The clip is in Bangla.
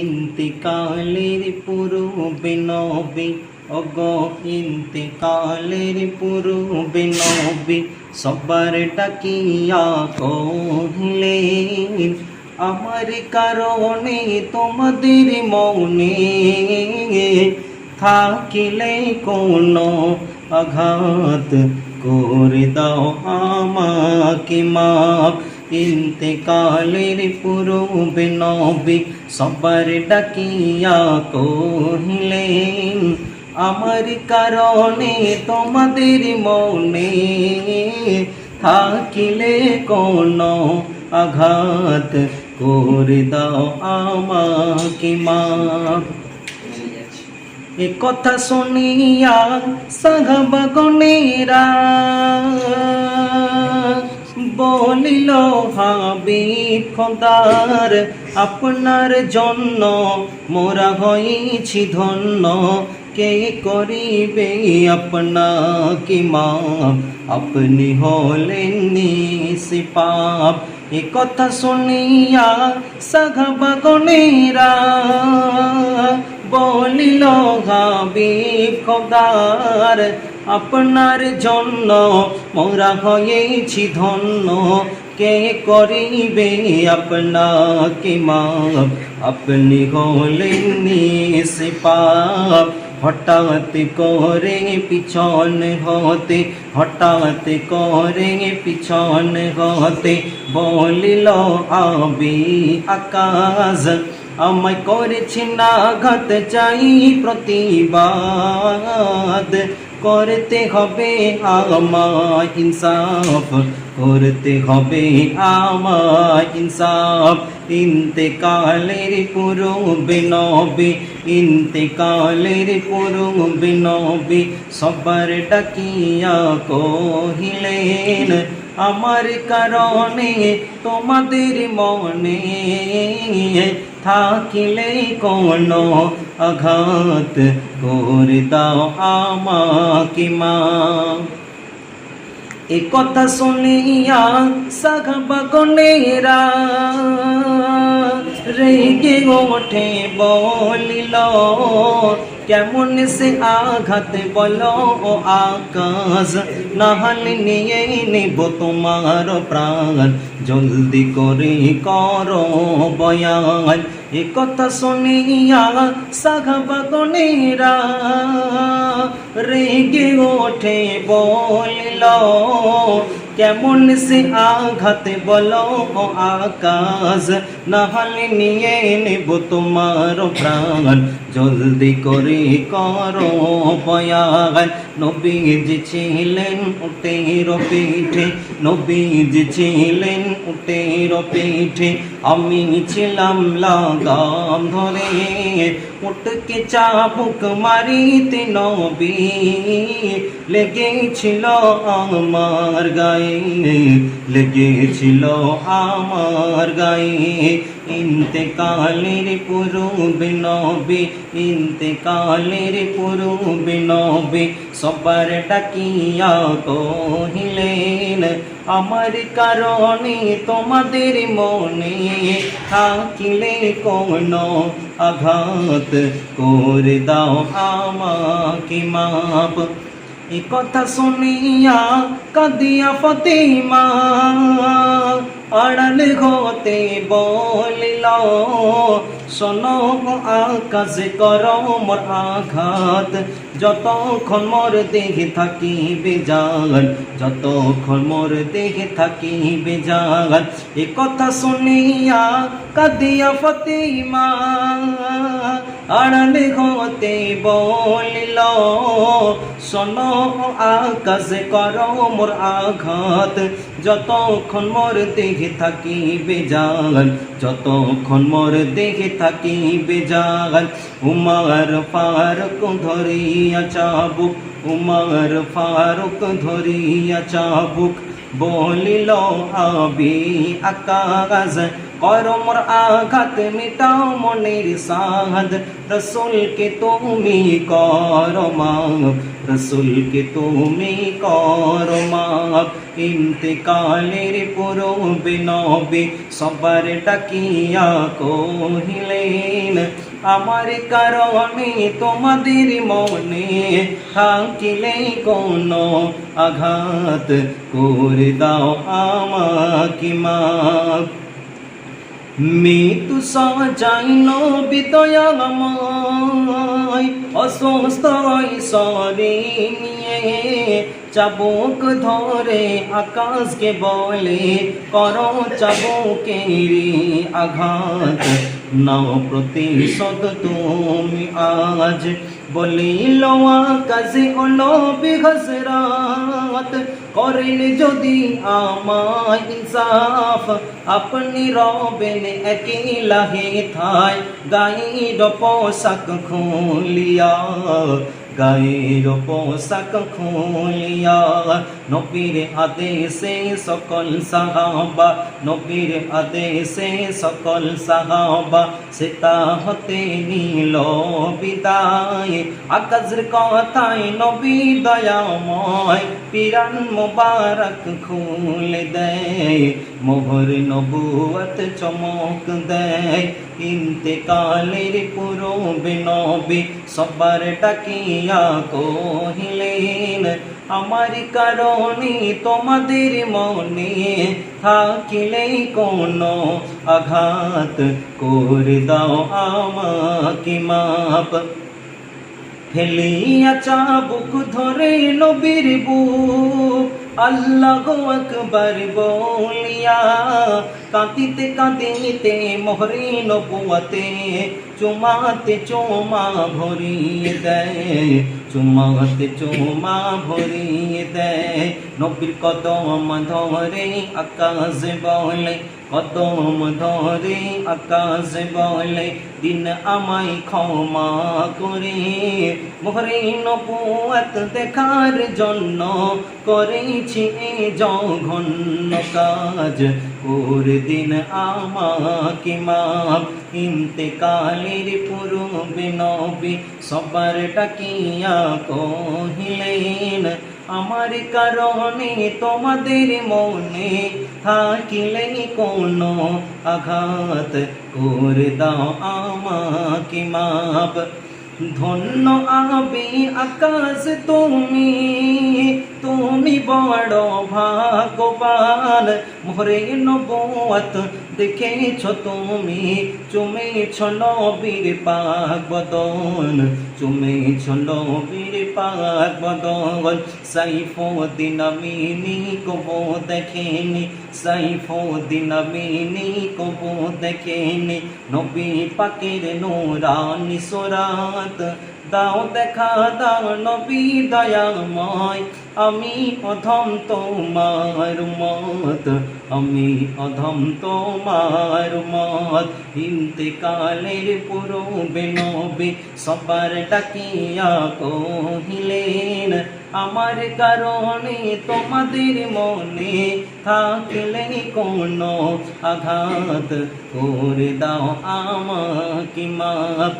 ইন্তিকালের পূর্বে নবী অগ ইন্তিকালের পূর্বে নবী, সবার ডাকিয়া কহিলেন, আমার কারণে তোমাদের মনে থাকিলে কোনো আঘাত করে দাও, আমাকে মাপ ইন্তেকালের পূর্বে নবী সবার ডাকিয়া কহিলেন, আমার কারণে তোমাদের মনে থাকিলে কোনো আঘাত করে দাও আমাকে, মা। এ কথা শুনিয়া সাহাবাগনেরা বলিল, হাবিব খোদার, আপনার জন্য মোরা হয়েছি ধন্য। কে করিবে আপনা কি মা আপনি হলেন নিষ্পাপ। এ কথা শুনিয়া সাহাবাগনেরা বলিল গাবি খোদার আপনার জন্য, মোরা হয়েছি ধন্য। কে করিবে আপনাকে মা আপনি হলেন নিষ্পাপ। হঠাৎ করে পিছন হতে, হঠাৎ করে পিছন হতে বলিল, আবি আকাশ, আমায় করেছি না ঘাত চাই প্রতিবাদ। করতে হবে আমায় ইনসাফ, করতে হবে আমায় ইনসাফ। ইন্তেকালের পূর্বে নবী, ইন্তেকালের পূর্বে নবী, সবার ডাকিয়া কহিলেন, আমার কারণে তোমাদের মনে থাকিলে কোনো আঘাত করে দাও আমাকে মা। এ কথা শুনিয়া সাগবাগনেরা রেগে ওঠে বলিল, কেমন সে আঘাত বল ও আকাশ, নাহলে নিয়ে নেব তোমার প্রাণ। জলদি করে কর বয়ান। এ কথা শুনিয়া সাগবাগনেরা রেগে ওঠে বলিল, কেমন সে আঘাত বলো আকাশ, নাহলে নিয়ে নেব তোমার প্রাণ। জলদি করে করো বয়ান নবীজ ছিলেন উটের পিঠে, নবীজ ছিলেন উটের পিঠে। আমি ছিলাম লাগাম ধরে উঠকে চাবুক মারিতে নবী। লেগেছিল আমার গায়ে লেগেছিল আমার গায়ে। ইন্তেকালের পূর্বে নবী, ইন্তেকালের পূর্বে নবী, সবার ডাকিয়া কহিলেন, আমার কারণে তোমাদের মনে থাকিলে কোন আঘাত করে দাও, আমাকে মাপ। এ কথা শুনিয়া কাদিয়া ফতিমা, আড়াল হতে বলিল, শোনো আকাশ কর মোর আঘাত। যতক্ষণ মোর দেহে থাকি বেজান যতক্ষণ মোর দেহে থাকি বেজান এ কথা শুনিয়া কাদিয়া ফতিমা আড়াল হতে বলিল, শোনো, আকাশ কর মোর আঘাত। যতক্ষণ মোর দেহে থাকি বেজান যতক্ষণ মোর দেহে থাকি বেজান উমার ফারুক ধরিয়া চাবুক, উমার ফারুক ধরিয়া চাবুক। বলিল, আবি আকাশ, করমর আঘাত মিটাও মনের সাদ রসুলকে তুমি কর মাপ, রসুলকে তুমি কর মাপ। ইন্তেকালের পুরবে নবে সবার ডাকিয়া কহিলেন আমার আমি তোমাদের মনে থাকিলে কোন আঘাত করে দাও আমাকে মাপ মৃত্যু সজাইল বিদয়াময় অসুস্থ ঈশ্বরে নিয়ে চাবুক ধরে আকাশকে বলে, করো চাবুকেরি আঘাত, নাও প্রতিশোধ তুমি আজ। বলিল আকাশে অলো বিঘসরাত করেন যদি আমায় ইনসাফ, আপনি রবেন একিলাহে থায়। গাইর পোশাক খুলিয়া গায়ের পোশাক খুলিয়া, নবীর আদেশে সকল সাহাবা, নবীর আদেশে সকল সাহাবা, সেটা হতে নিল বিদায়। আকাশের কথায় নবী দয়াময়, পিরান মোবারক খুলে দেয়, মোহর নবুয়ত চমক দেয়। ইন্তেকালের পুরবে নবী সবার ডাকিয়া কহিলেন, আমার কারণে তোমাদের মনে থাকিলে কোনো আঘাত করে দাও আমাকে মাপ। ফেলিয়া চাবুক ধরে নবীর বুক আল্লাহ আকবর বলিয়া কাঁদিতে কাঁদিতে মোহরে নবুয়াতে চুমাতে চুমা ভরিয়ে দেয়, চুমাতে চুমা ভরিয়ে দেয়। নবীর কদম ধরে আকাশ বলে, কদম ধরে আকাশ বলে, দিন আমায় ক্ষমা করে। মোহরে নবুয়াত দেখার জন্য করেছি জঘন্য কাজ। ওর দিন আমাকে মাপ ইন্তেকালের পূর্বে নবী সবার ডাকিয়া কহিলেন আমার কারণে তোমাদের মনে থাকিলে কোনো আঘাত করে দাও আমাকে মাপ ধন্য আবি আকাশ তুমি তুমি বড় ভাগবান মোরে নবত দেখেছ তুমি? চুমেছ নবীর পাক বদন, চুমেছ নবীর পাক বদন। সাইফুদ্দিন আমিনি কবো দেখেনি, সাইফুদ্দিন আমিনি কবো দেখেনি। নবী পাকের নোরানি সোরাত দাও দেখা, দাও নবী, দয়াময়। আমি অধম তোমার মত, আমি অধম তোমার মত। ইন্তেকালের পূর্বে নবী সবার ডাকিয়া কহিলেন, আমার কারণে তোমাদের মনে থাকলে কোন আঘাত করে দাও আমাকে মাপ